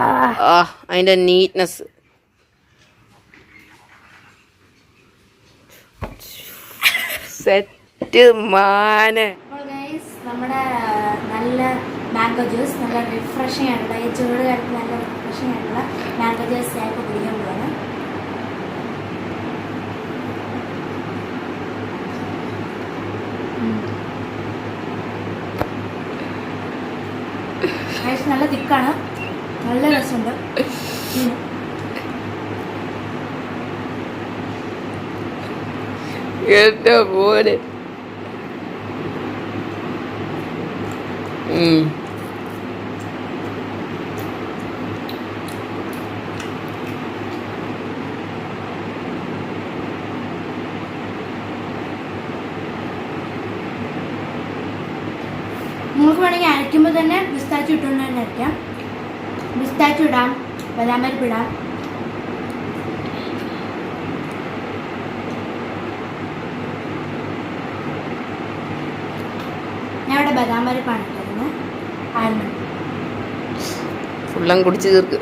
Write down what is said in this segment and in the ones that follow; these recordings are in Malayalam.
ആ അതിന്റെ നീറ്റ്നെസ് സെറ്റ് മാന്. നമ്മുടെ നല്ല മാംഗോ ജ്യൂസ് നല്ല റിഫ്രഷിംഗ് ആയിട്ടുള്ള ഈ ചൂട് കാലത്ത് നല്ല റിഫ്രഷിംഗ് ആയിട്ടുള്ള മാംഗോ ജ്യൂസ് ഞാൻ ഇപ്പോൾ കുടിക്കാൻ പോവാണ്. നല്ല തിക്കാണ് നല്ല രസമുണ്ട്. എന്റെ പോലെ. നിങ്ങൾക്ക് വേണമെങ്കിൽ അരയ്ക്കുമ്പോൾ തന്നെ പിസ്താച്ചു ഇട്ടുകൊണ്ട് തന്നെ അരയ്ക്കാം പിസ്താച്ചു ഇടാം ബദാം പരിപ്പ് ഇടാം ഞാൻ ഇവിടെ ബദാം പരിപ്പാണ് ഇട്ടിരുന്നത് ആൽമണ്ട് ഫുള്ളം കുടിച്ച് തീർക്ക്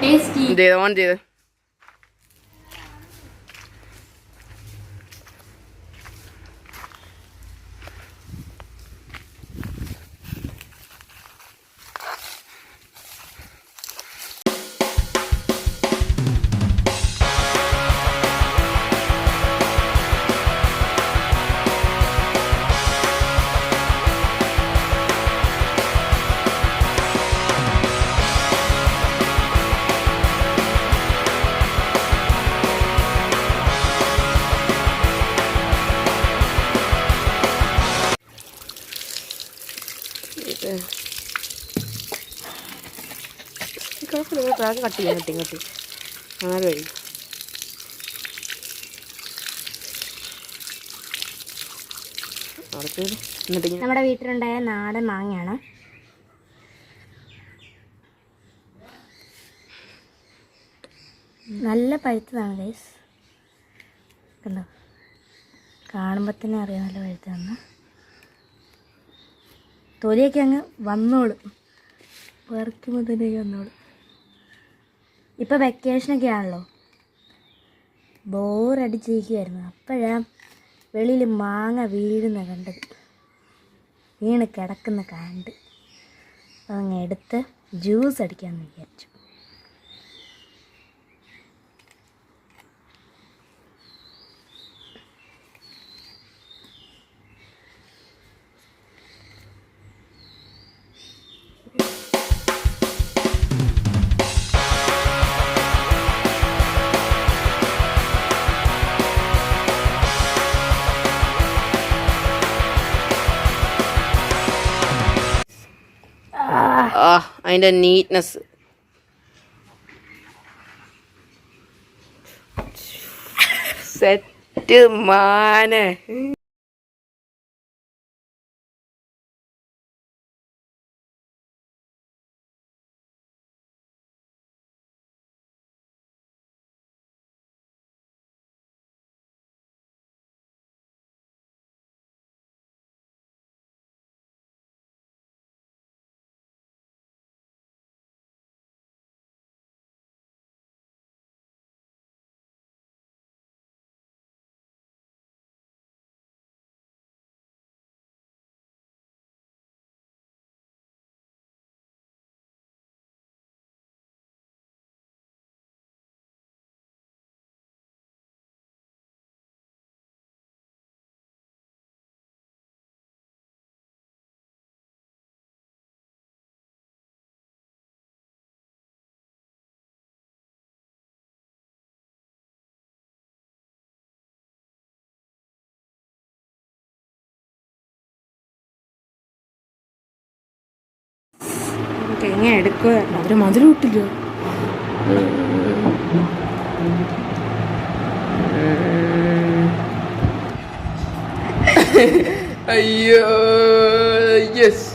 ടേസ്റ്റി എന്ത് ചെയ്ത് ഓൺ ചെയ്ത് കുഴപ്പമില്ല പ്രാഗ് കട്ട് ചെയ്യാം കട്ടി കട്ടി ആറ് ഞാൻ നമ്മുടെ വീട്ടിലുണ്ടായ നാടൻ മാങ്ങയാണ്. നല്ല പഴുത്തതാണ് ഗൈസ് കണ്ടോ? കാണുമ്പോൾ തന്നെ അറിയാം നല്ല പഴുത്തതാണ് തൊലിയൊക്കെ അങ്ങ് വന്നോളും. വറുക്കുമ്പോൾ തന്നെ വന്നോളും. ഇപ്പോൾ വെക്കേഷനൊക്കെ ആണല്ലോ. ബോറടിച്ചിരിക്കുമായിരുന്നു അപ്പോഴാണ് വെളിയിൽ മാങ്ങ വീഴുന്ന കണ്ടത്. വീണ് കിടക്കുന്ന കണ്ട്. അതങ്ങ് എടുത്ത് ജ്യൂസ് അടിക്കാമെന്ന് വിചാരിച്ചു. ആ അതിന്റെ നീറ്റ്നെസ് സെറ്റ് മാന്. എങ്ങനെ എടുക്കുക. അവർ മധുരം ഇട്ടില്ല? അയ്യോ യെസ്